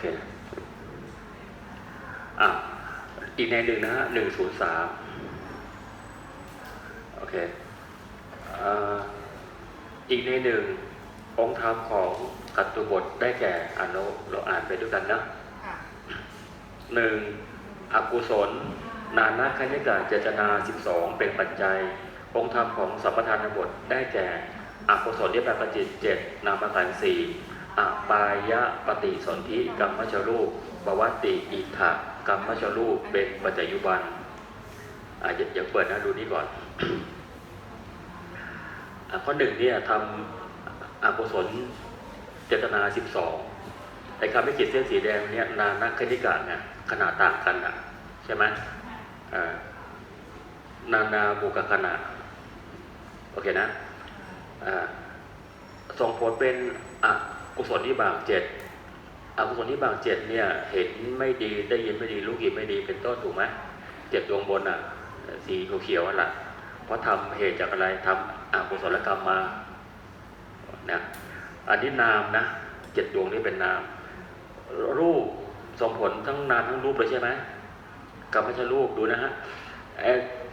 เคอะอีกในหนึ่งนะฮะหนึ่งศูนย์สามโอเคอ่าอีกในหนึ่งองค์ธรรมของกัตตุบทได้แก่อ่านเราเราอ่านไปด้วยกันนะค่ะหนึ่งอกุศล นานาคณิกาเจตนา12เป็นปัจจัย องค์ธรรมของสัมปทานบทได้แก่อกุศลที่แปลประจิตเจ็ดนามขันธ์สี่ อปายะปฏิสนธิกรรมชรูปปวัตติอิทะกรรมชรูปเป็นปัจจยุบันอะอยาอย่าเปิดนะดูนี่ก่อนอข้อหนึ่งเนี่ยทำอกุศลเจตนา12ไอ้คำไม่ขีดเส้นสีแดงเนี่ยนานักคณิกาเนี่ยขนาดต่างกันอะใช่ไหมนานาบุกขณะโอเคนะส่งผลเป็นอ กุศลที่บางเจ็ดอกุศลที่บางเจ็ดเนี่ยเห็นไม่ดีได้ยินไม่ดีรู้กินไม่ดีเป็นต้นถูกไหมเจ็ดดวงบนอะ สีเขียวๆนั่นแหละเพราะทำเหตุจากอะไรทำอกุศลกรรมมานะอันนี้นามนะเจ็ดดวงนี้เป็นนาม รูปส่งผลทั้งนามทั้งรูปเลยใช่ไหมกรรมไม่ใช่รูปดูนะฮะ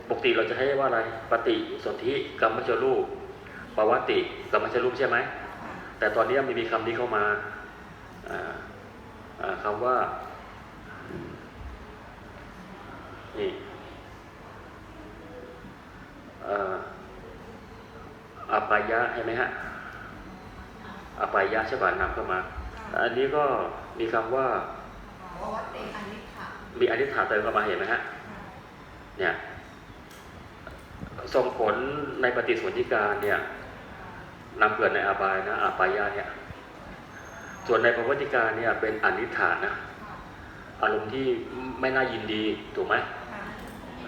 ปกติเราจะให้ว่าอะไรปฏิสนธิกรรมไม่ใช่รูปปวัตติกรรมไม่ใช่รูปใช่ไหม แต่ตอนนี้มันมีคำนี้เข้ามาอ่าอ่าคำว่านี่อ่าอปายะใช่ไหมฮะอปายะใช่ป่ะนำเข้ามา อันนี้ก็มีคำว่าว่าวัดเตอนิถะมีอธิษฐานเติมเข้ามาเห็นไหมฮะเนี่ยส่งผลในปฏิสนธิการเนี่ย นำเกิดในอาบายนะอาปายะเนี่ยส่วนในปวัติการเนี่ยเป็นอนิฐานนะ อารมณ์ที่ไม่น่ายินดีถูกไหมค่ะ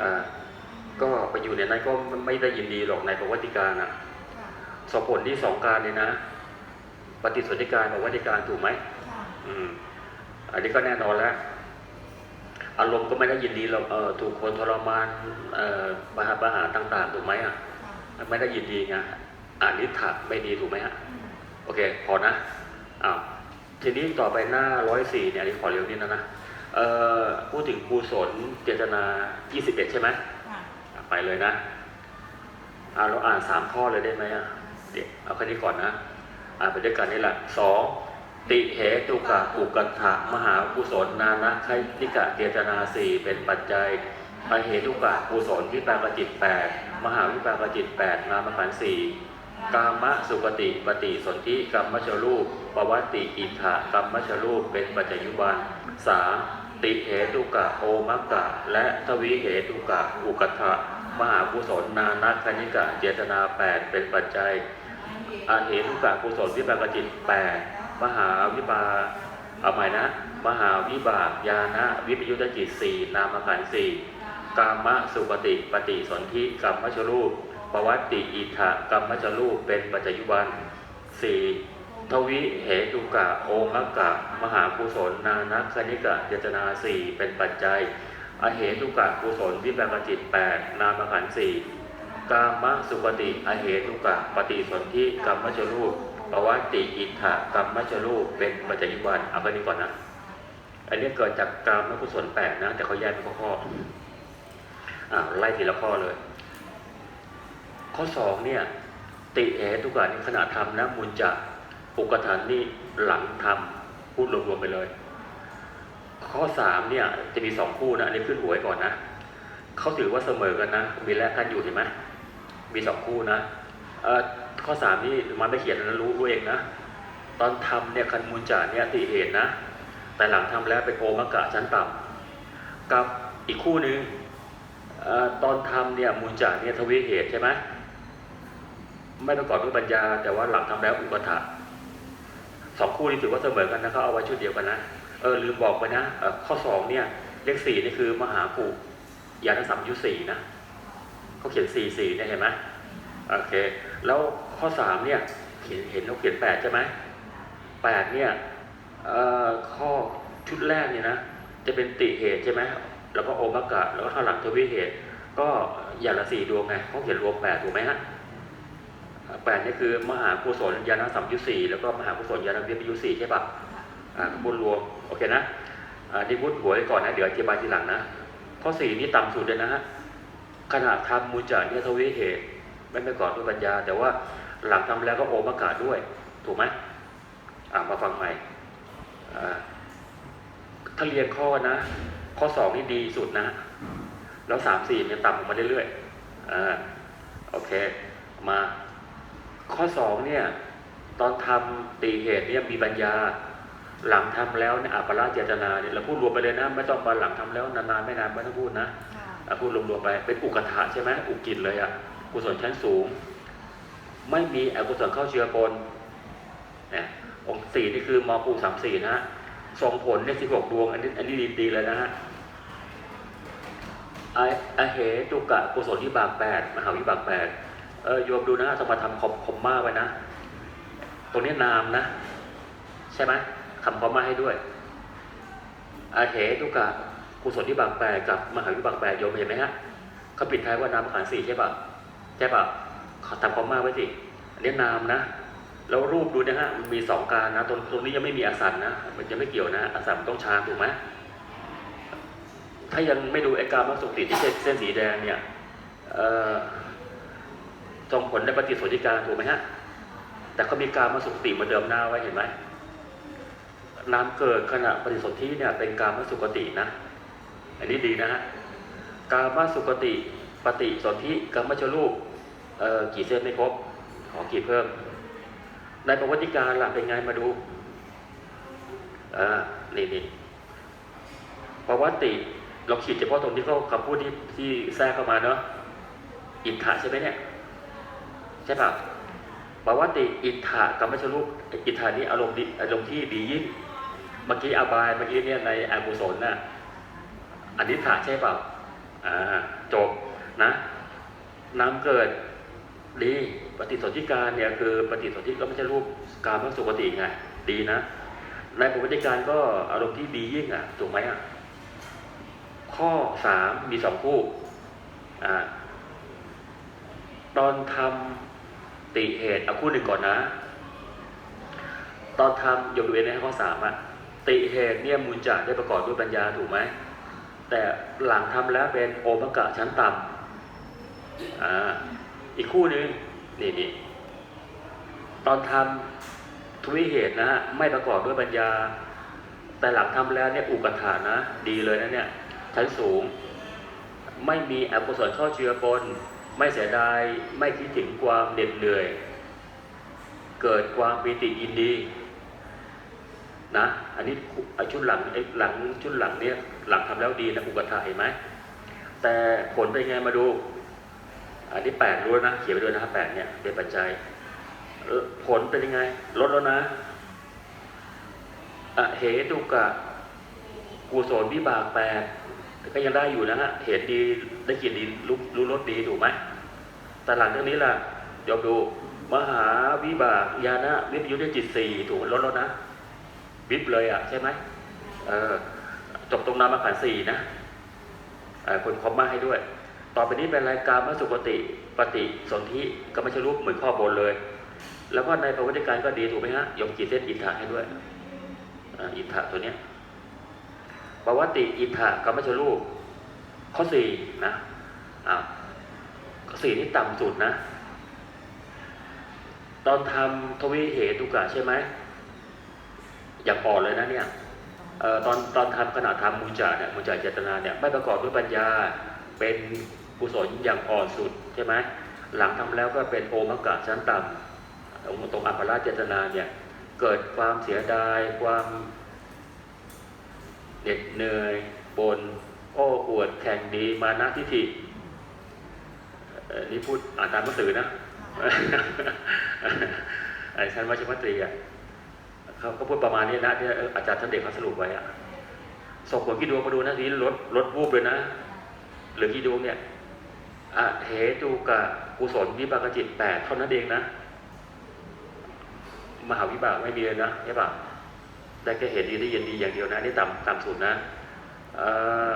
อ่าก็ไปอยู่ในนั้นก็ไม่ได้ยินดีหรอกในปวัติการอะค่ะส่งผลที่สองการเนี่ยนะ ปฏิสนธิการปวัติการถูกไหมค่ะอืมอันนี้ก็แน่นอนแล้ว อารมณ์ก็ไม่ได้ยินดีเราเออถูกคนทรมานเอ่อปัญหาปัญหาต่าง ๆ ถูกไหมอะค่ะไม่ได้ยินดีไง อ่านนิถะไม่ดีถูกไหมฮะอืมโอเค พอนะอ้าวทีนี้ต่อไปหน้าร้อยสี่เนี่ยอันนี้ขอเร็วนิดนะนะเอ่อพูดถึงกุศลเจตนา 21 ใช่ไหมค่ะอะไปเลยนะอ่าเราอ่านสามข้อเลยได้ไหมอะเดี๋ยวเอาแค่นี้ก่อนนะ อ่านไปด้วยกันนี่แหละสองติเหตุกะอุกัฏฐะมหากุศลนานะไคติกะเจตนาสี่เป็นปัจจัยอเหตุกะกุศลวิปากจิตแปดมหาวิปากจิตแปดนามขันธ์สี่ กามะสุปฏิปฏิสนธิกรรมชรูปปวัตติอิทธะกรรมชรูปเป็นปัจจยุบันสามติเหตุกะโอมักกะ และทวิเหตุกะอุกัฏฐะมหากุศลนานัคณิกะเจตนาแปดเป็นปัจจัยอาเหตุกะกุศลวิบากจิตแปดมหาวิบาเอาใหม่นะ มหาวิบากญาณวิปยุตจิตสี่นามขันธ์สี่กามะสุปฏิปฏิสนธิกรรมชรูป ปวัตติอิทะกรรมชรูปเป็นปัจจยุบันสี่ทวิเหตุกะโอมกะ มหากุศล นานัคณิกะเจตนาสี่เป็นปัจจัย อเหตุกะกุศลวิบากจิตแปดนามขันสี่กามสุปฏิอเหตุกะปฏิสนธิกรรมชรูปปวัตติอิทธะกรรมชรูปเป็นปัจจัยวันเอาไปนี้ก่อนนะ อันนี้เกิดจากกามกุศลแปดนะ แต่เขาแยกเป็นข้อๆอ่าไล่ทีละข้อเลย ข้อสองเนี่ยติเหตุกะนี่ขณะทำนะมุนจะอุกฐานนี่หลังทำพูดรวมๆไปเลย ข้อสามเนี่ยจะมีสองคู่นะอันนี้ขึ้นหัวไว้ก่อนนะเขาถือว่าเสมอกันนะ มีแลกกันอยู่เห็นไหมมีสองคู่นะเอ่อข้อสามนี่มันไม่เขียนนะรู้รู้เองนะตอนทำเนี่ยคันมูลจาเนี่ยติเหตุนะ แต่หลังทำแล้วเป็นโอมกะชั้นต่ำกับอีกคู่หนึ่งเอ่อตอนทำเนี่ยมูลจาเนี่ยทวีเหตุใช่ไหม ไม่ประกอบด้วยปัญญา แต่ว่าหลังทำแล้วอุปถะสองคู่นี้ถือว่าเสมอกันนะเขาเอาไว้ชุดเดียวกันนะเออลืมบอกไปนะเอข้อสองเนี่ยเลขสี่นี่คือมหาภูยานสัมยุสี่นะเขาเขียนสี่สี่เนี่ยเห็นไหมโอเค แล้วข้อสามเนี่ยเห็นเห็นเขาเขียนแปดใช่ไหมแปดเนี่ยเอข้อชุดแรกเนี่ยนะจะเป็นติเหตุใช่ไหมแล้วก็โอมกะแล้วก็ข้าหลังทวิเหตุ ก็อย่างละสี่ดวงไงเขาเขียนรวมแปดถูกไหมฮะ แปดนี่คือมหากุศลยานสัมยุตสี่แล้วก็มหากุศลยานวิปยุตสี่ใช่ปะอ่าพูดรวมโอเคนะอ่านี่พูดหัวไว้ก่อนนะ เดี๋ยวอธิบายทีหลังนะ ข้อสี่นี่ต่ำสุดเลยนะฮะขณะทำมูลจาเนี่ยทวีเหตุ ไม่ไปก่อนด้วยปัญญา แต่ว่าหลังทำแล้วก็โอมอากาศด้วย ถูกไหมอ่ามาฟังใหม่อ่าถ้าเรียนข้อนะ ข้อสองนี่ดีสุดนะ แล้วสามสี่เนี่ยต่ำลงมาเรื่อยๆอ่าโอเค มา ข้อสองเนี่ยตอนทำตีเหตุเนี่ยมีปัญญา หลังทำแล้วเนี่ยอัปปราเจตนาเนี่ยเราพูดรวมไปเลยนะ ไม่ต้องมาหลังทำแล้วนานๆไม่นานไม่ต้องพูดนะค่ะอะพูดรวมๆไปเป็นอุกถะใช่ไหมอุกิจเลยอะกุศลชั้นสูง ไม่มีอกุศลเข้าเชื้อปนเนี่ยองค์สี่นี่คือมปูสามสี่นะฮะส่งผลเนี่ยสิบหกดวง อันนี้อันนี้ดีๆเลยนะฮะไอไอเหตุกะกุศลวิบากแปดมหาวิบากแปด เออโยมดูนะต้องมาทำคอมคมมาไว้นะ ตรงนี้นามนะ ใช่ไหมคำคอมมาให้ด้วยอาเหตุกะกุศลวิบากแปดกับมหาวิบากแปดโยมเห็นไหมฮะเขาปิดท้ายว่านามขันสี่ใช่ปะใช่ปะขาทำคอมมาไว้สิอันนี้นามนะแล้วรูปดูนะฮะมันมีสองการนะตรงตรงนี้ยังไม่มีอสันนะมันจะไม่เกี่ยวนะอสันมันต้องชาถูกไหมถ้ายังไม่ดูไอ้การมาสุขติที่เส้นเส้นสีแดงเนี่ยเอ่อ ส่งผลในปฏิสนธิการถูกไหมฮะ แต่เขามีการมาสุขติมาเดิมหน้าไว้เห็นไหมน้ำเกิดขณะปฏิสนธิเนี่ยเป็นการมาสุขตินะ อันนี้ดีนะฮะการมาสุขติปฏิสนธิกรรมชรูปเอ่อกี่เส้นไม่ครบขอกี่เพิ่ม ในประวัติการล่ะเป็นไงมาดูอ่านี่นี่ประวัติเราขีดเฉพาะตรงที่เขาคำพูดที่ที่แทรกเข้ามาเนาะอินทะใช่ไหมเนี่ย ใช่ป่ะปวัติอินทะกับมัชรูปอินทะนี้อารมณ์ดีอารมณ์ที่ดียิ่งเมื่อกี้อบายเมื่อกี้เนี่ยในอกุศลน่ะอันนี้ถะใช่เปล่าอ่าจบนะน้ำเกิดดีปฏิสนธิการเนี่ยคือปฏิสนธิก็ไม่ใช่รูปการพระสุกติไงดีนะในปฏิการก็อารมณ์ที่ดียิ่งอะถูกไหมอะข้อสามมีสองคู่อ่าตอนทำ ติเหตุเอาคู่หนึ่งก่อนนะ ตอนทำยกเว้นในข้อสามอะติเหตุเนี่ยมูลจะได้ประกอบด้วยปัญญาถูกไหมแต่หลังทำแล้วเป็นโอมกะชั้นต่ำอ่าอีกคู่นึงนี่นี่ตอนทำทวิเหตุนะฮะไม่ประกอบด้วยปัญญา แต่หลังทำแล้วเนี่ยอุกถานะ ดีเลยนะเนี่ยชั้นสูง ไม่มีอกุศลเข้าเชื้อปน ไม่เสียดายไม่คิดถึงความเหน็ดเหนื่อย เกิดความปีติยินดีนะอันนี้อชุดหลังไอ้หลังชุดหลังเนี่ยหลังทำแล้วดีนะอุกถาเห็นไหมแต่ผลเป็นไงมาดู อันนี้แปดรู้นะเขียนไปด้วยนะแปดเนี่ยเป็นปัจจัยผลเป็นยังไง ลดแล้วนะอะเหตุกะกุศลวิบากแปด ก็ยังได้อยู่นะฮะเหตุดีได้กินดีรู้รู้รสดีถูกไหมแต่หลังจากนี้ล่ะเดี๋ยวดูมหาวิบากญาณวิปยุทธจิตสี่ถูกลดแล้วนะวิบเลยอะใช่ไหมเออจบตรงนามขันสี่นะคนคอมมาให้ด้วย ต่อไปนี้เป็นรายการมสุปฏิปฏิสนธิก็ไม่ใช่รูปเหมือนข้อบนเลย แล้วก็ในประวัติการก็ดีถูกไหมฮะยมกีเส้นอินทะให้ด้วยอ่าอินทะตัวเนี้ย ปวัติอินทะก็ไม่ใช่รูป ข้อสี่นะอ่าข้อสี่นี่ต่ำสุดนะ ตอนทำทวิเหตุกะใช่ไหมอย่างอ่อนเลยนะเนี่ยออตอนตอนทำขณะทำมุจจาเนี่ยมุจจาเจตนาเนี่ยไม่ประกอบด้วยปัญญาเป็นกุศลอย่างอ่อนสุดใช่ไหมหลังทำแล้วก็เป็นโอมกะชั้นต่ำตรงอัปปาราเจตนาเนี่ยเกิดความเสียดายความ เหน็ดเหนื่อยบน โอ้อวดแข่งดีมานะทิฏฐินี่พูดอ่านตามหนังสือนะไอ้ชั้นวัชมัตรีอะเขาก็พูดประมาณนี้นะที่เอ่ออาจารย์ท่านเด็กเขาสรุปไว้อะส่งผลกี่ดวงมาดูนะทีนี้ลดลดวูบเลยนะหรือกี่ดวงเนี่ยอะเหตุกะกุศลวิบากจิตแปดเท่านั้นเองนะ มหาวิบากไม่มีเลยนะใช่ปะ ได้แค่เหตุดีได้เย็นดีอย่างเดียวนะนี่ต่ำต่ำสุดนะเอ่อ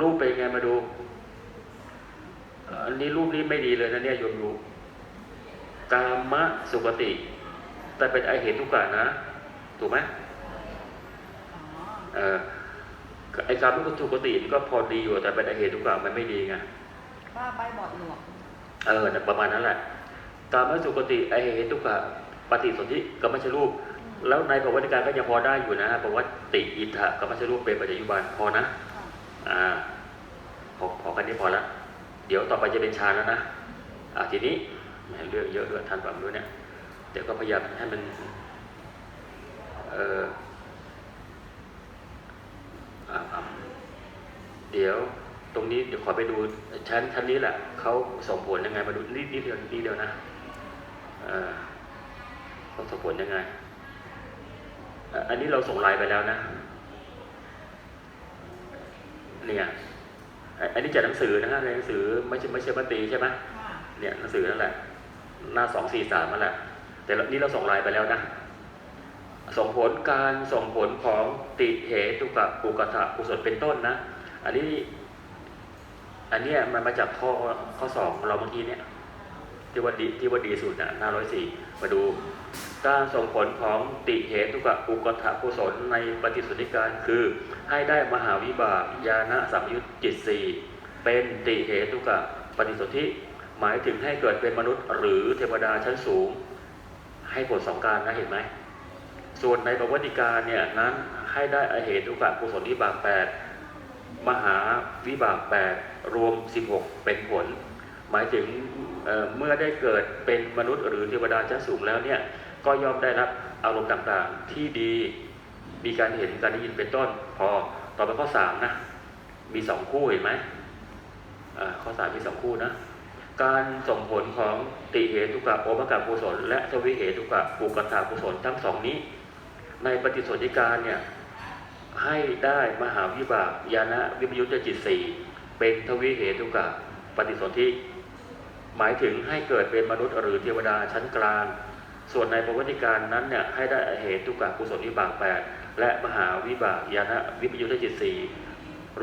รูปเป็นไงมาดูเอ่ออันนี้รูปนี้ไม่ดีเลยนะเนี่ยโยมดูกามะสุกติแต่เป็นไอเหตุทุกข์นะ ถูกไหมไอ้การไม่ถูกกติมันก็พอดีอยู่แต่เป็นอเหตุทุกอย่างมันไม่ดีไงบ้าใบบอดหนวกเออน่ะประมาณนั้นแหละการไม่ถูกกติไอเหตุทุกอย่างปฏิสนธิก็ไม่ใช่รูป แล้วในประวัติการก็ยังพอได้อยู่นะประวัติอิทธะก็ไม่ใช่รูปเป็นปัจจุบันพอนะค่ะอ่าพอพอกันนี้พอละเดี๋ยวต่อไปจะเป็นฌานแล้วนะอ่าทีนี้แหมเรื่องเยอะด้วยทันความรู้เนี่ยเดี๋ยวก็พยายามให้มันเอออ่าอ่าเดี๋ยวตรงนี้เดี๋ยวขอไปดูชั้นชั้นนี้แหละเขาส่งผลยังไงมาดูนิดนิดเดียวนิดเดียวนะเออเขาส่งผลยังไง อะอันนี้เราส่งไลน์ไปแล้วนะ เนี่ยอะอันนี้จากหนังสือนะฮะในหนังสือไม่ใช่ไม่ใช่บัตรีใช่ไหมค่ะเนี่ยหนังสือนั่นแหละ หน้าสองสี่สามนั่นแหละ แต่ละนี่เราส่งไลน์ไปแล้วนะ ส่งผลการส่งผลของติเหตุกับปุกตะกุศลเป็นต้นนะ อันนี้ อันเนี้ยมันมาจากข้อข้อสองของเราเมื่อกี้เนี่ยที่ว่าดีที่ว่าดีสุดนะหน้าร้อยสี่มาดู การส่งผลของติเหตุกับอุกถะกุศลในปฏิสนธิการคือ ให้ได้มหาวิบากญาณสัมยุตจิตสี่เป็นติเหตุกับปฏิสนธิหมายถึงให้เกิดเป็นมนุษย์ หรือเทวดาชั้นสูง ให้ผลสองการนะเห็นไหมส่วนในประวัติการเนี่ยนั้นให้ได้อเหตุกับกุศลวิบากแปดมหาวิบากแปดรวม 16 เป็นผล หมายถึงเเมื่อได้เกิดเป็นมนุษย์หรือเทวดาชั้นสูงแล้วเนี่ย ก็ย่อมได้รับอารมณ์ต่างๆ ที่ดีมีการเห็นการได้ยินเป็นต้น พอต่อไปข้อสามนะ มีสองคู่เห็นไหมอ่าข้อสามมีสองคู่นะ การส่งผลของติเหตุกับโอมกะกุศลและทวิเหตุกับปุกตากุศลทั้งสองนี้ ในปฏิสนธิการเนี่ยให้ได้มหาวิบากญาณวิปยุตติจิตสี่เป็นทวิเหตุกับปฏิสนธิหมายถึงให้เกิดเป็นมนุษย์หรือเทวดาชั้นกลาง ส่วนในประวัติการนั้นเนี่ยให้ได้เหตุกับกุศลวิบากแปดและมหาวิบากญาณวิปยุตติจิตสี่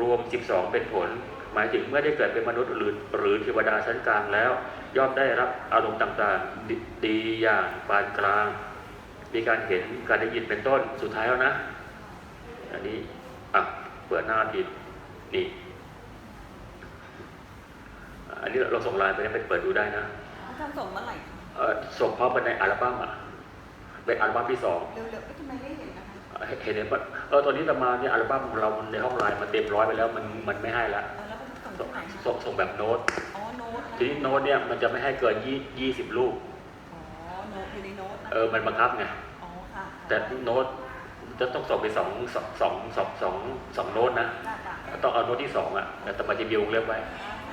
รวม 12 เป็นผล หมายถึงเมื่อได้เกิดเป็นมนุษย์หรือหรือเทวดาชั้นกลางแล้ว ย่อมได้รับอารมณ์ต่างๆดดีอย่างปานกลาง มีการเห็นการได้ยินเป็นต้นสุดท้ายแล้วนะ อันนี้อะเปิดหน้าผิดนี่อันนี้เราส่งไลน์ไปไปเปิดดูได้นะท่านส่งเมื่อไหร่ ส่งพร้อมกันในอัลบั้มอะเป็นอัลบั้มที่สองเร็วๆเอ๊ะทำไมไม่เห็นนะคะเห็นไหมเออตอนนี้ตมาเนี่ยอัลบั้มของเราในห้องไลน์มันเต็มร้อยไปแล้วมันมันไม่ให้ละเออแล้วก็ส่งที่ไหนคะส่งส่งแบบโน้ตอ๋อโน้ตนะทีนี้โน้ตเนี่ยมันจะไม่ให้เกินยี่ยี่สิบรูปอ๋อโน้ตอยู่ในโน้ตนะเออมันบังคับไงอ๋อค่ะแต่โน้ตจะต้องส่งไปสองสองสองสองสองสองโน้ตนะจ้าจ้าต้องเอาโน้ตที่สองอะแต่ตมาจะมีวงเล็บไว้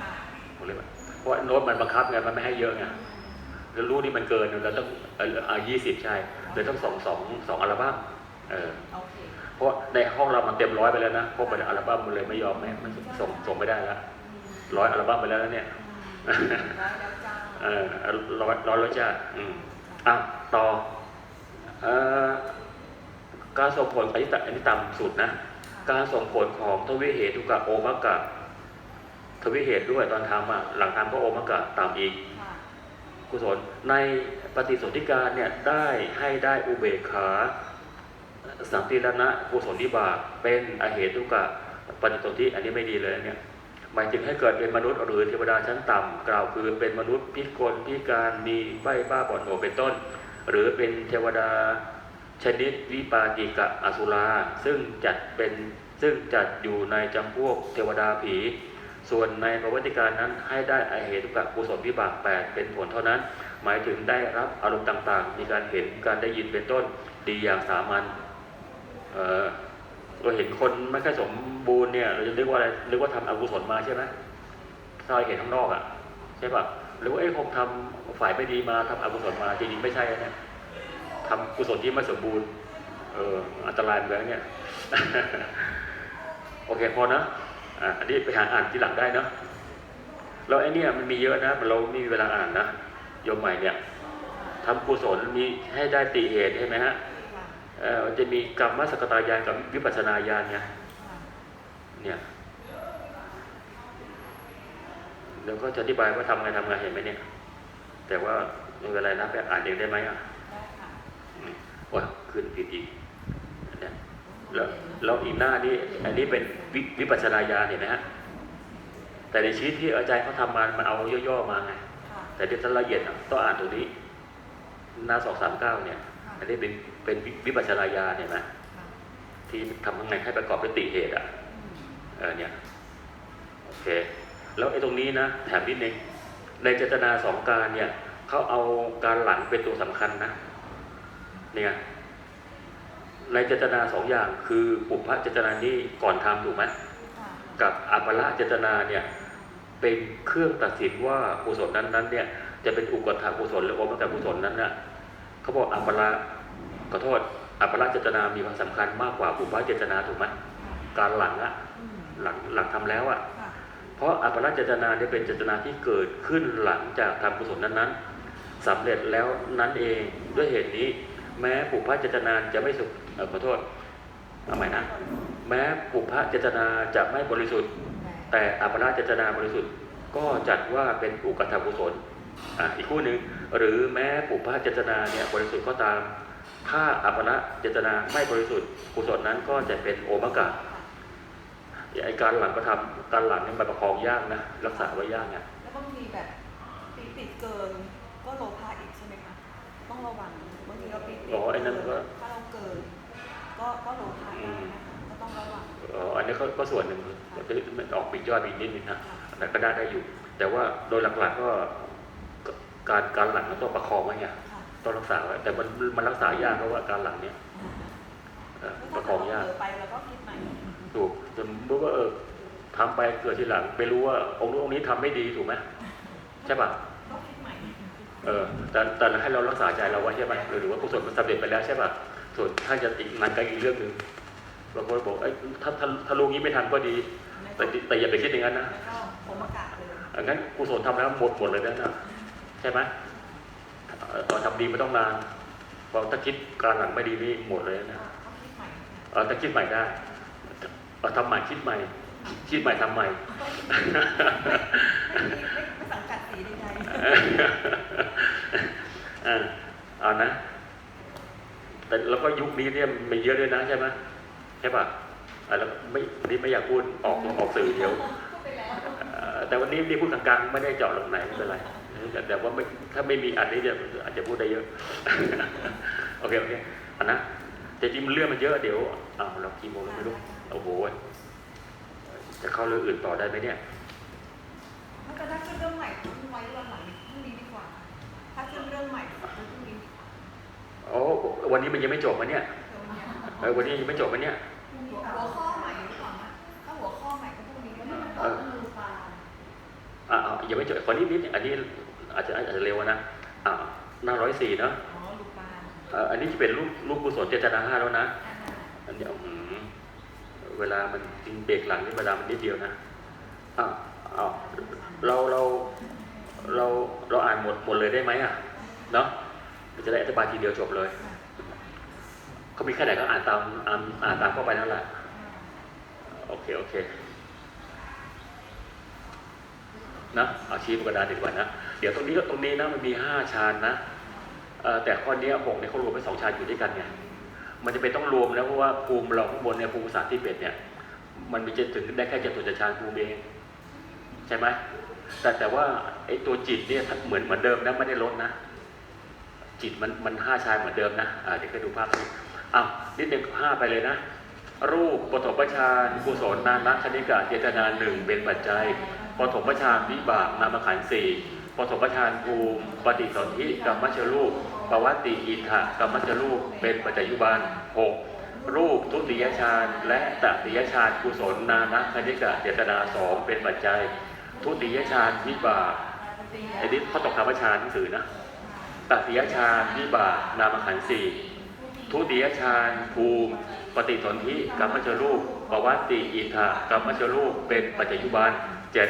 ค่ะวงเล็บไว้เพราะว่าโน้ตมันบังคับไงมันไม่ให้เยอะไง แล้วรูปนี่มันเกินเราต้องเออเอายี่สิบใช่เลยต้องส่งสองสองอัลบั้มเออโอเคเพราะในห้องเรามันเต็มร้อยไปแล้วนะเพราะมันอัลบั้มมันเลยไม่ยอมแม่มันส่งส่งไม่ได้แล้วร้อยอัลบั้มไปแล้วนะเนี่ยอืมร้อยแล้วจ้าเออร้อยร้อยแล้วจ้าอืมอะต่อเอ่อการส่งผลอันนี้ต่อันนี้ต่ำสุดนะ การส่งผลของทวิเหตุกับโอมกะทวิเหตุด้วยตอนทำอะหลังทำก็โอมกะตามอีกค่ะ กุศลในปฏิสนธิการเนี่ยได้ให้ได้อุเบกขาสัมติรณะกุศลวิบาเป็นอเหตุกะปฏิสนธิอันนี้ไม่ดีเลยเนี่ยหมายถึงให้เกิดเป็นมนุษย์หรือเทวดาชั้นต่ำกล่าวคือเป็นมนุษย์พิกลพิการมีใบบ้าบอดโหนเป็นต้น หรือเป็นเทวดาชนิดวิปาติกะอสุราซึ่งจัดเป็นซึ่งจัดอยู่ในจำพวกเทวดาผี ส่วนในประวัติการนั้นให้ได้อเหตุกะกุศลวิบากแปดเป็นผลเท่านั้น หมายถึงได้รับอารมณ์ต่างๆ มีการเห็นการได้ยินเป็นต้นดีอย่างสามัญเราเห็นคนไม่ค่อยสมบูรณ์เนี่ยเราจะเรียกว่าอะไรเรียกว่าทำอกุศลมาใช่ไหมถ้าเราเห็นข้างนอกอะใช่ปะหรือว่าเอ้คงทำฝ่ายไม่ดีมาทำอกุศลมาจริงๆไม่ใช่นะทำกุศลที่ไม่สมบูรณ์เอออันตรายเหมือนกันเนี่ยโอเคพอนะ อะอันนี้ไปหาอ่านทีหลังได้เนาะแล้วไอ้เนี่ยมันมีเยอะนะเราไม่มีเวลาอ่านนะโยมใหม่เนี่ยทำกุศลมีให้ได้ติเหตุใช่ไหมฮะค่ะเอ่อมันจะมีกรรมสกตายานกับวิปัสสนาญาณไงค่ะเนี่ยเดี๋ยวก็จะอธิบายว่าทำไงทำไงเห็นไหมเนี่ย แต่ว่าไม่เป็นไรนะไปอ่านเองได้ไหมอะได้ค่ะอืมว่าขึ้นผิดอีกเนี่ยโแล้วแล้วอีกหน้านี้อันนี้เป็นวิวิปัสสนาญาณเห็นไหมฮะแต่ในชีวิตที่อาจารย์เขาทำมามันเอาย่อๆมาไงค่ะแต่ที่ท่านละเอียดอะต้องอ่านตรงนี้ หน้าสองสามเก้าเนี่ย อันนี้เป็นเป็นวิวิปัสสนาญาณเห็นไหมค่ะที่ทำยังไงให้ประกอบด้วยติเหตุอะอืมเออเนี่ยโอเค แล้วไอ้ตรงนี้นะแถมนิดนึงในเจตนาสองการเนี่ยเขาเอาการหลังเป็นตัวสำคัญนะเนี่ย ในเจตนาสองอย่างคือปุพพะเจตนานี่ก่อนทำถูกไหมค่ะกับอัปปละเจตนาเนี่ยเป็นเครื่องตัดสินว่ากุศลนั้นๆเนี่ยจะเป็นอุกถากุศลหรือโอมกกุศลนั้นน่ะเขาบอกอัปปละขอโทษอัปปละเจตนามีความสำคัญมากกว่าปุพพะเจตนาถูกไหมการหลังอะอืมหลังหลังทำแล้วอะค่ะเพราะอัปปละเจตนาเนี่ยเป็นเจตนาที่เกิดขึ้นหลังจากทำกุศลนั้นๆสำเร็จแล้วนั้นเองด้วยเหตุนี้ แม้ปุพพะเจตนาจะไม่สุขขอโทษเอาใหม่นะแม้ปุพพะเจตนาจะไม่บริสุทธิ์ แต่อัปปละเจตนาบริสุทธิ์ ก็จัดว่าเป็นอุกถากุศลอะอีกคู่หนึ่งหรือแม้ปุพพะเจตนาเนี่ยบริสุทธิ์ก็ตาม ถ้าอัปปละเจตนาไม่บริสุทธิ์กุศลนั้นก็จะเป็นโอมกะไอการหลังก็ทำการหลังเนี่ยมันประคองยากนะรักษาไว้ยากเนี่ยแล้วก็มีแบบปีติดเกินก็โลภะอีกใช่ไหมคะต้องระวัง อ๋อไอ้นั่นก็ถ้าเราเกินก็ก็โลภะได้นะคะก็ต้องระวังอ๋ออันนี้ก็ก็ส่วนหนึ่งมันออกปีกย่อยปีกนิดนึงนะแต่ก็ได้ได้อยู่ แต่ว่าโดยหลักๆก็ก็การการหลังมันต้องประคองไว้ไงค่ะต้องรักษาไว้แต่มันมันรักษายากเพราะว่าการหลังเนี่ยเอ่อประคองยากเผลอไปแล้วก็คิดใหม่ถูกจนรู้ว่าเออทำไปเกิดทีหลัง ไปรู้ว่าองค์นู้นองค์นี้ทำไม่ดีถูกไหมใช่ป่ะก็คิดใหม่ เออแต่แต่ให้เรารักษาใจเราไว้ใช่ไหมหรือว่ากุศลมันสำเร็จไปแล้วใช่ป่ะส่วนถ้าจะอีกมันก็อีกเรื่องหนึ่งบางคนบอกเอ้ยถ้าถ้าถ้ารู้งี้ไม่ทันก็ดี แต่แต่อย่าไปคิดอย่างนั้นนะแล้วก็ผมอากาศเลยอันนั้นกุศลทำแล้วหมดหมดเลยนั่นนะใช่ไหมเอ่อตอนทำดีไม่ต้องนานพอถ้าคิดการหลังไม่ดีนี่หมดเลยนะก็คิดใหม่เออถ้าคิดใหม่ได้เออทำใหม่คิดใหม่ คิดใหม่ทำใหม่ไม่ไม่ไม่ สังกัดสีใดอ่าเอานะ แต่แล้วก็ยุคนี้เนี่ยมีเยอะด้วยนะใช่ไหมใช่ป่ะอ่าแล้วไม่นี่ไม่อยากพูดออกออกสื่อเดียวๆพูดไปแล้วเอ่อแต่วันนี้นี่พูดกลางๆไม่ได้เจาะลงไหนไม่เป็นไรแต่แต่ว่าไม่ถ้าไม่มีอันนี้จะอาจจะพูดได้เยอะ โอเคโอเคอันนะแต่จริงมันเรื่องมันเยอะเดี๋ยวอ้าวเรากี่โมงแล้วไม่รู้โอ้โหจะเข้าเรื่องอื่นต่อได้ไหมเนี่ย ถ้าจะได้ขึ้นเรื่องใหม่ต้องไว้วันหลังพรุ่งนี้ดีกว่า ถ้าขึ้นเรื่องใหม่พรุ่งนี้โอ้วันนี้มันยังไม่จบมันเนี่ยเดี๋ยววันเนี้ยเออวันนี้ยังไม่จบมันเนี่ย หัวหัวข้อใหม่ดีกว่านะถ้าหัวข้อใหม่ก็พรุ่งนี้ก็ได้เออ อ่ายังไม่จบขอนิดนิดอันนี้อาจจะอาจจะเร็วนะอ่าหน้าร้อยสี่เนาะอ๋อลูกปลาเอ่ออันนี้จะเป็นรูปรูปกุศลเจตนาห้าแล้วนะ อ่าฮะอันนี้อื้อหือเวลามันจริงเบรกหลังนี่เวลามันนิดเดียวนะอ่าเอา เราเราเราเราอ่านหมดหมดเลยได้ไหมอะเนาะมันจะได้อธิบายทีเดียวจบเลยเขามีแค่ไหนก็อ่านตามอ่านอ่านตามเข้าไปนั่นแหละโอเคโอเคนะเอาชี้บนกระดานดีกว่านะเดี๋ยวตรงนี้ก็ตรงนี้นะมันมีห้าชานนะเอ่อแต่ข้อเนี้ยหกเนี่ยเขารวมเป็นสองชานอยู่ด้วยกันไงมันจะเป็นต้องรวมแล้วเพราะว่าภูมิเราข้างบนเนี่ยภูมิศาสตร์ที่เป็ดเนี่ย มันมีจะถึงได้แค่จตุจชานภูมิเองใช่ไหม แต่แต่ว่าไอ้ตัวจิตเนี่ยเหมือนเหมือนเดิมนะไม่ได้ลดนะ จิตมันมันห้าชานเหมือนเดิมนะอ่าเดี๋ยวไปดูภาพนี้อ้าวนิดหนึ่งห้าไปเลยนะ รูปปฐมฌานกุศลนานัคณิกะเจตนาหนึ่งเป็นปัจจัยปฐมฌานวิบากนามขันธ์สี่ปฐมฌานภูมิปฏิสนธิกรรมชรูปปวัตติอินทะกรรมชรูปเป็นปัจจัยยุบาลหกรูปทุติยฌานและตติยฌานกุศลนานัคณิกะเจตนาสองเป็นปัจจัย ทุติยฌานวิบากไอ้นี่เขาตกคำว่าฌานหนังสือนะตัติยฌานวิบากนามขันธ์สี่ทุติยฌานภูมิปฏิสนธิกรรมชรูปปวัติอิทธากรรมชรูปเป็นปัจจุบันเจ็ด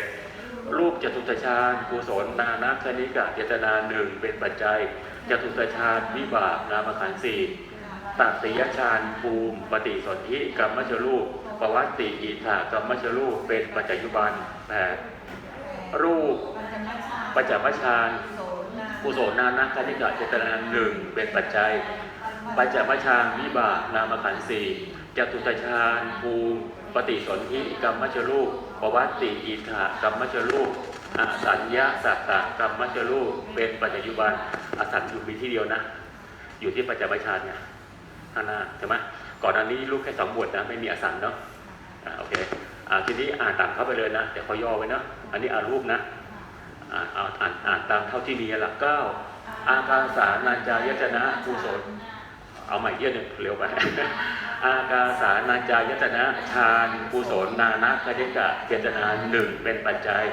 รูปจตุตฌานกุศลนานาคณิกะเจตนาหนึ่งเป็นปัจจัยจตุตฌานวิบากนามขันธ์สี่ตติยฌานภูมิ ปฏิสนธิกรรมชรูปปวัติอิทธากรรมชรูปเป็นปัจจุบันแปด รูปปัจจมฌานกุศลนานาคณิกะเจตนาหนึ่งเป็นปัจจัย ปัญจมชฌานวิบากนามขันธ์สี่จตุตฌานภูมิปฏิสนธิกรรมมชรูปปวัตติอิทธากรรมมชรูปอสัญญาสัตตะกรรมมชรูปเป็นปัจจุบันอสัญอยู่มีที่เดียวนะ อยู่ที่ปัญจมชฌานเนี่ยข้างหน้าใช่ไหมก่อนอันนี้รูปแค่สองบทนะไม่มีอสัญเนาะโอเค ทีนี้อ่านตามเข้าไปเลยนะแต่ขอย่อไว้นะอันนี้อ่านรูปนะอ่าเอาอ่านอ่านตามเท่าที่มีหลักเก้าอากาสานัญจายตนะกุศลเอาใหม่เยอะหนึ่งเร็วไปอากาสานัญจายตนะฌานกุศลนานะคณิกะเจตนาหนึ่งเป็นปัจจัย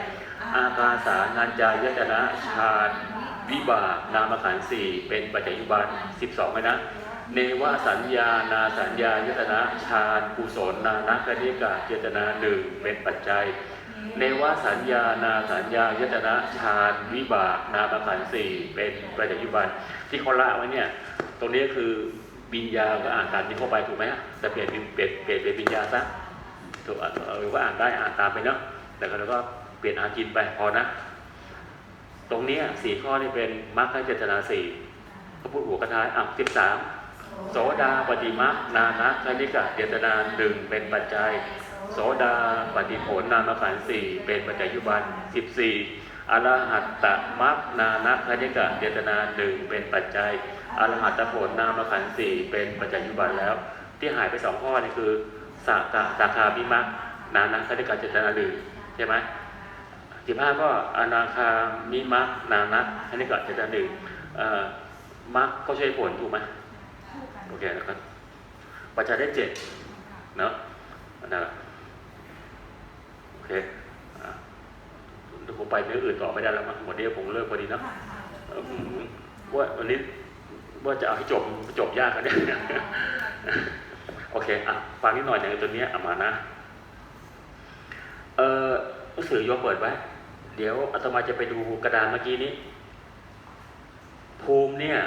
อากาสานัญจายตนะฌานวิบากนามขันธ์สี่เป็นปัจจัยุบันสิบสองนะ เนวสัญญานาสัญญายตนะฌานกุศลนานะคณิกะเจตนาหนึ่งเป็นปัจจัย เนวสัญญานาสัญญายตนะฌานวิบากนามขันธ์สี่เป็นปัจจุบันที่เขาละไว้เนี่ยตรงนี้คือวิญญาก็อ่านตามที่เข้าไปถูกไหมฮะแต่เปลี่ยนเป็นเปลี่ยนเปลี่ยนเป็นวิญญาซะถูกอะหรือว่าอ่านได้อ่านตามไปเนาะแต่ก็เราก็เปลี่ยนอาจินไปพอนะ ตรงเนี้ยสี่ข้อนี่เป็นมรรคเจตนาสี่เขาพูดหัวกระท้ายอะสิบสาม โสดาปฏิมัคนานะคณิกะเจตนาหนึ่งเป็นปัจจัย โสดาปฏิผลนามขันสี่เป็นปัจจัยยุบันสิบสี่อรหัตตมัคนานะคณิกะเจตนาหนึ่งเป็นปัจจัยอรหัตผลนามขันสี่เป็นปัจจัยยุบันแล้ว ที่หายไปสองข้อนี่คือสากะสาคาพิมัคนานะคณิกะเจตนาหนึ่งใช่ไหมสิบห้าก็อนาคามิมัคนานะคณิกะเจตนาหนึ่งมัคก็ใช่ผลถูกไหม โอเคแล้วก็ปัจจัยได้เจ็ดเนาะนั่นแหละโอเคอะเดี๋ยวผมไปเนื้ออื่นต่อไม่ได้แล้วมั้งหมดนี้ผมเลิกพอดีเนาะเอิ่มว่าวันนี้ว่าจะเอาให้จบจบยากกันเนี่ยโอเคอะฟังนิดหน่อยอย่างตัวเนี้ยเอามานะเออหนังสือโยมเปิดไว้ เดี๋ยวอาตมาจะไปดูกระดานเมื่อกี้นี้ ภูมิเนี่ย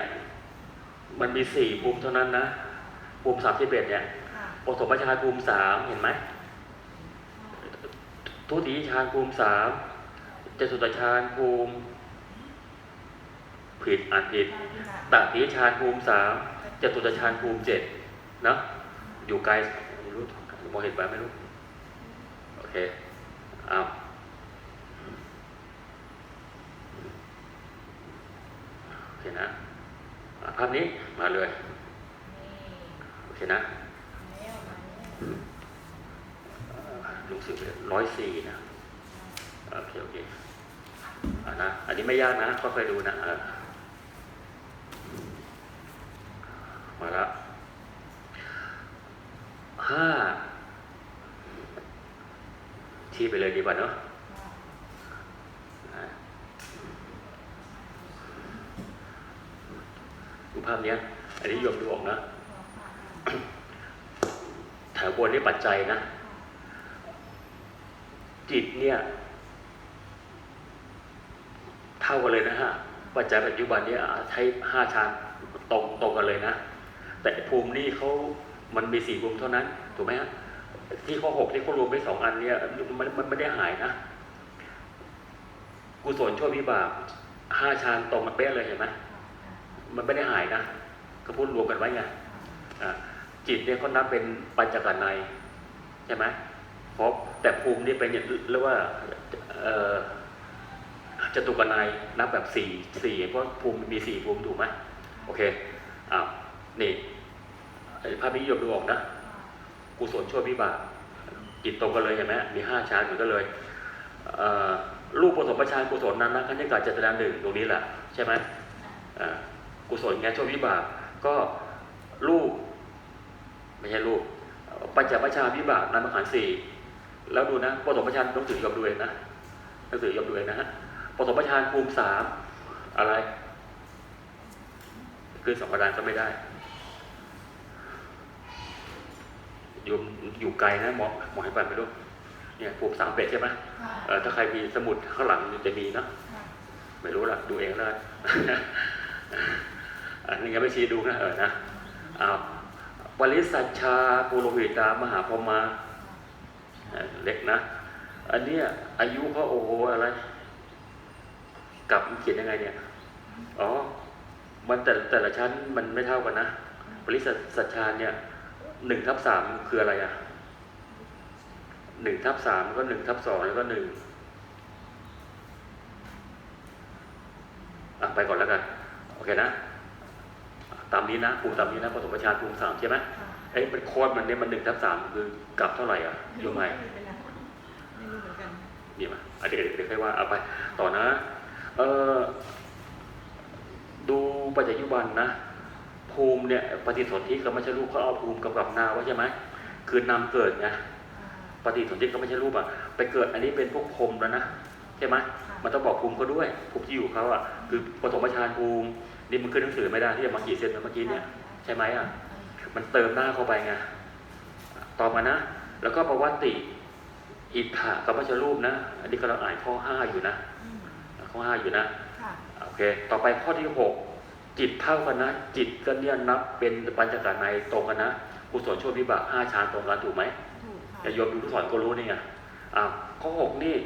มันมีสี่ภูมิเท่านั้นนะ ภูมิสามสิบเอ็ดเนี่ยปฐมฌานภูมิสามเห็นไหมทุติยฌานภูมิสามจตุตฌานภูมิ ผิดอ่านผิดตติฌานภูมิสามจตุตฌานภูมิเจ็ดเนาะอยู่ไกลไม่รู้มองเห็นไปไม่รู้ โอเคอ้าวโอเคนะอะภาพนี้มาเลยโอเคนะลุงสืบร้อยสี่นะโอเคโอเคอะนะอันนี้ไม่ยากนะก็เคยดูนะเออมาแล้วห้าที่ไปเลยดีกว่าเนาะอะ ดูภาพเนี้ย อันนี้โยมดูออกนะแถวบนนี่ปัจจัยนะ จิตเนี่ย เท่ากันเลยนะฮะปัจจัยปัจจุบันเนี่ยใช้ห้าชานตรงตรงกันเลยนะ แต่ภูมินี่เขามันมีสี่ภูมิเท่านั้น ถูกไหมฮะที่ข้อหกที่เขารวมไปสองอันเนี่ยมันมันไม่ได้หายนะกุศลชั่ววิบากห้าชานตรงกันเป๊ะเลยเห็นไหม มันไม่ได้หายนะก็พูดรวมกันไว้ไงจิตเนี่ยเขานับเป็นปัญจกันในยใช่ไหมเพราะแต่ภูมินี่เป็นอย่างเรียกว่าเอจตุกันในยนับแบบสี่สี่เพราะภูมิมีสี่ภูมิถูกไหมโอเคอ้าวนี่ภาพนี้ยกดูออกนะกุศลชั่ววิบากจิตตรงกันเลยเห็นไหมมีห้าฌานเหมือนกันเลยเอรูปผสมประชานกุศลนั้นนะขั้นยกาเจตนาหนึ่งตรงนี้แหละใช่ไหมอ่า กุศลไงชั่ววิบาก ก็รูปไม่ใช่รูปปัญจประชาวิบากนามขันธ์สี่แล้วดูนะปฐมประชานต้องถือยอมดูเองนะต้องถือยอมดูเองนะฮะปฐมประชานภูมิสามอะไร คือสองกระดานก็ไม่ได้ อยู่อยู่ไกลนะหมอหมอให้ไปไม่รู้เนี่ยภูมิสามเป็ดใช่ไหมเออถ้าใครมีสมุดข้างหลังจะมีนะไม่รู้ละดูเองแล้วกัน อันนี้ยังไม่ชี้ดูนะเออนะอ้าวปริสัชชาปุโรหิตามหาพรมา เล็กนะ อันเนี้ยอายุเขาโอ้โหอะไร กลับเขียนยังไงเนี่ย อ๋อ มันแต่แต่ละชั้นมันไม่เท่ากันนะ ปริสัชชาเนี่ยหนึ่งทับสามคืออะไรอะหนึ่งทับสามก็หนึ่งทับสองแล้วก็หนึ่งอะไปก่อนแล้วกัน โอเคนะ ตามนี้นะภูมิตามนี้นะปฐมฌานภูมิสามใช่ไหมค่ะเอ้ยมันโคตรมันเนี่ยมันหนึ่งทับสามคือกลับเท่าไหร่อะโยมไหมไม่รู้แล้วไม่รู้เหมือนกันนี่มาอะเดี๋ยวเดี๋ยวค่อยว่าเอาไปต่อนะ เออดูปัจจุบันนะ ภูมิเนี่ยปฏิสนธิก็ไม่ใช่รูปเขาเอาภูมิกำกับนาไว้ใช่ไหมคือนำเกิดไงอ่าปฏิสนธิก็ไม่ใช่รูปอะไปเกิดอันนี้เป็นพวกพรหมแล้วนะใช่ไหมมันต้องบอกภูมิเขาด้วยภูมิที่อยู่เขาอะคือปฐมฌานภูมิ นี่มันขึ้นหนังสือไม่ได้ที่จะมาขีดเส้นเมื่อกี้เนี่ยใช่ไหมอะมันเติมหน้าเข้าไปไงต่อมานะ แล้วก็ประวัติอิทธะกับมัชรูปนะ อันนี้กำลังอ่านข้อห้าอยู่นะอืมข้อห้าอยู่นะค่ะโอเค ต่อไปข้อที่หกจิตเท่ากันนะ จิตก็เนี่ยนับเป็นปัญจการในยตรงกันนะกุศลชั่ววิบากห้าฌานตรงกันถูกไหมถูกค่ะแต่โยมดูทุกสอนก็รู้นี่ไงอ้าวข้อหกนี่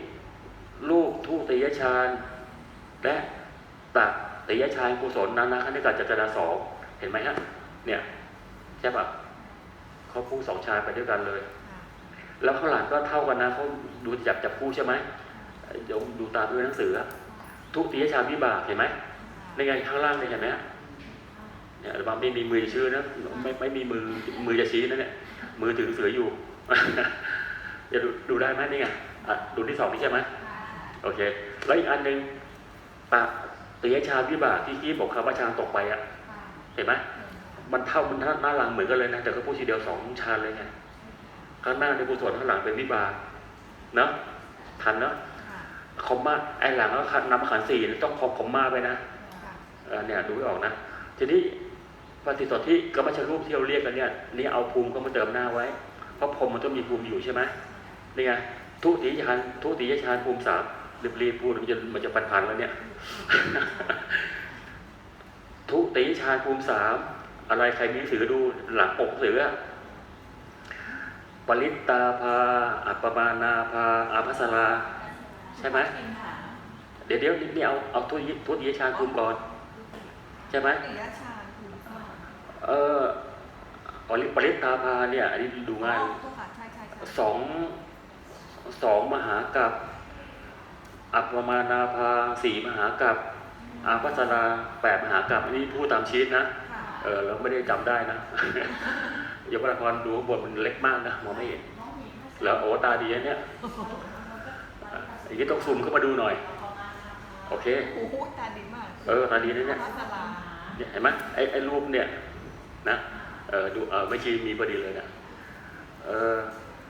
รูปทุติยฌานและตั ติยฌานกุศลนานาคณิกาจัตนาสองเห็นไหมฮะ เนี่ยใช่ปะเขาพูดสองฌานไปด้วยกันเลย แล้วข้างหลังก็เท่ากันนะเขาดูจับจับคู่ใช่ไหมเดี๋ยวดูตามด้วยหนังสือทุติยฌาวิบากเห็นไหมในไงข้างล่างเนี่ยเห็นไหมเนี่ยบางไม่มีมือจะชื่อนะไม่ไม่มีมือมือจะชี้นะเนี่ยมือถือหนังสืออยู่จะดูได้ไหมนี่ไงดูที่สองนี่ใช่ไหมโอเค แล้วอีกอันหนึ่งปะ ติยฌานวิบากที่ที่บอกคำว่าฌานตกไปอะ เห็นไหมมันเท่ามันหน้าหลังเหมือนกันเลยนะ แต่ก็พูดทีเดียวสองฌานเลยไงข้างหน้าเป็นกุศลข้างหลังเป็นวิบากเนาะทันเนาะคอมมาไอหลังก็นำขันสี่ต้องคอมคอมมาไปนะเนี่ยดูไม่ออกนะ ทีนี้ปฏิสนธิก็ไม่ใช่รูปที่เราเรียกกันเนี่ยนี่เอาภูมิก็มาเติมหน้าไว้ เพราะพรมมันต้องมีภูมิอยู่ใช่ไหมนี่ไงทุติยฌานทุติยฌานภูมิสาม รีบรีบพูดมันจะมันจะพันพันๆแล้วเนี่ย ทุติยฌานภูมิสามอะไรใครมีหนังสือดูหลังปกหนังสืออะปริตตาภา อัปปมานาภาอาภัสราใช่ไหมเดี๋ยวเดี๋ยวนี่เอาเอาทุติยทุติยฌานภูมิก่อน ใช่ไหมปิยชาญภูมิค่ะเออปริปริตตาภาเนี่ยอันนี้ดูง่ายอ๋อตัวค่ะใช่ใช่ใช่สองสองมหากับ อัปปมานาภาสี่มหากับอาภัสราแปดมหากับอันนี้พูดตามชีตนะค่ะเออเราไม่ได้จำได้นะยกละครดูข้างบทมันเล็กมากนะมองไม่เห็นแล้วโอ้ตาดีนะเนี่ยอะอย่างนี้ต้องซูมเข้ามาดูหน่อย โอเคโอ้โหตาดีมากเออตาดีนะเนี่ยพัสลาเนี่ยเห็นไหมไอ้ไอ้รูปเนี่ยนะเออดูเออไม่ชีมีพอดีเลยเนี่ยเออ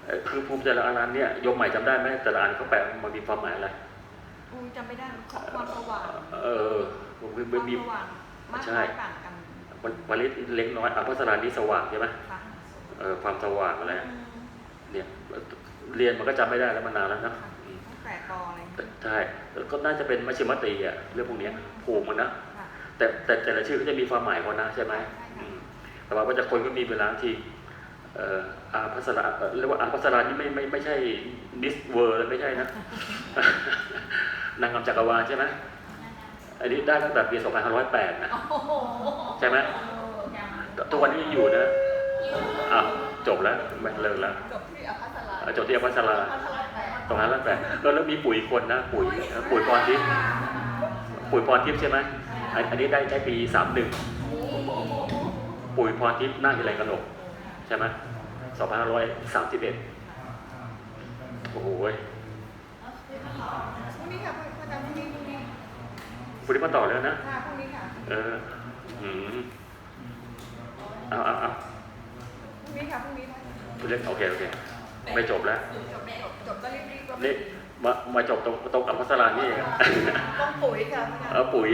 เอ่อคือภูมิแต่ละอันนั้นเนี่ยโยมใหม่จำได้ไหมแต่ละอันเขาแปลมันมีความหมายอะไร ภูมิจำไม่ได้ความสว่างเออผมคไม่วามมีสว่างมากใช่น้อยต่างกันมันวลิตเล็กน้อยอภัสรานี่สว่างใช่ไหมค่ะเออความสว่างอะไรอืมเนี่ยเรียนมันก็จำไม่ได้แล้วมันนานแล้วนะค่ะอืมตั้งแต่ปออะไรแต่ใช่ก็น่าจะเป็นมัชฌิมติอะเรื่องพวกเนี้ยภูมิมันนะค่ะแต่แต่แต่ละชื่อก็จะมีความหมายของนะใช่ไหมใช่ค่ะอืมแต่ว่าก็จะคนก็มีเวลาที่เอ่ออาภัสราเอ่อเรียกว่าอาภัสรานี่ไม่ไม่ไม่ใช่มิสเวอร์เลยไม่ใช่นะ นางงามจักรวาลใช่ไหมอันนี้ได้ตั้งแต่ปี2508นะ โอ้โหใช่ไหมทุกวันนี้ยังอยู่นะอ้าวจบแล้วไม่เลิกแล้วจบที่อภัสราเอ่อจบที่อาภัสราอภัสราแปดตรงนั้นแล้วแต่แล้วแล้วมีปุ๋ยคนนะ ปุ๋ยเอ่อปุ๋ยพรทิพย์ปุ๋ยพรทิพย์ใช่ไหมอันอันนี้ได้ใช้ปี31ปุ๋ยพรทิพย์หน้าฮิไรกนกใช่ไหม2531 โอ้โหยพรุ่ง นี้ค่ะพระอาจารย์พรุ่งนี้พรุ่งนี้คุณได้มาต่อแล้วนะ ค่ะพรุ่งนี้ค่ะเอออืมเอาเอาเอาพรุ่งนี้ค่ะพรุ่งนี้ได้คุณเล่นโอเคโอเค ไม่จบแล้ว จบแล้วจบก็รีบๆก็นี่มามาจบตรงตรงอัมพัสรานี่เองต้องปุ๋ยค่ะพระอาจารย์ เอาปุ๋ย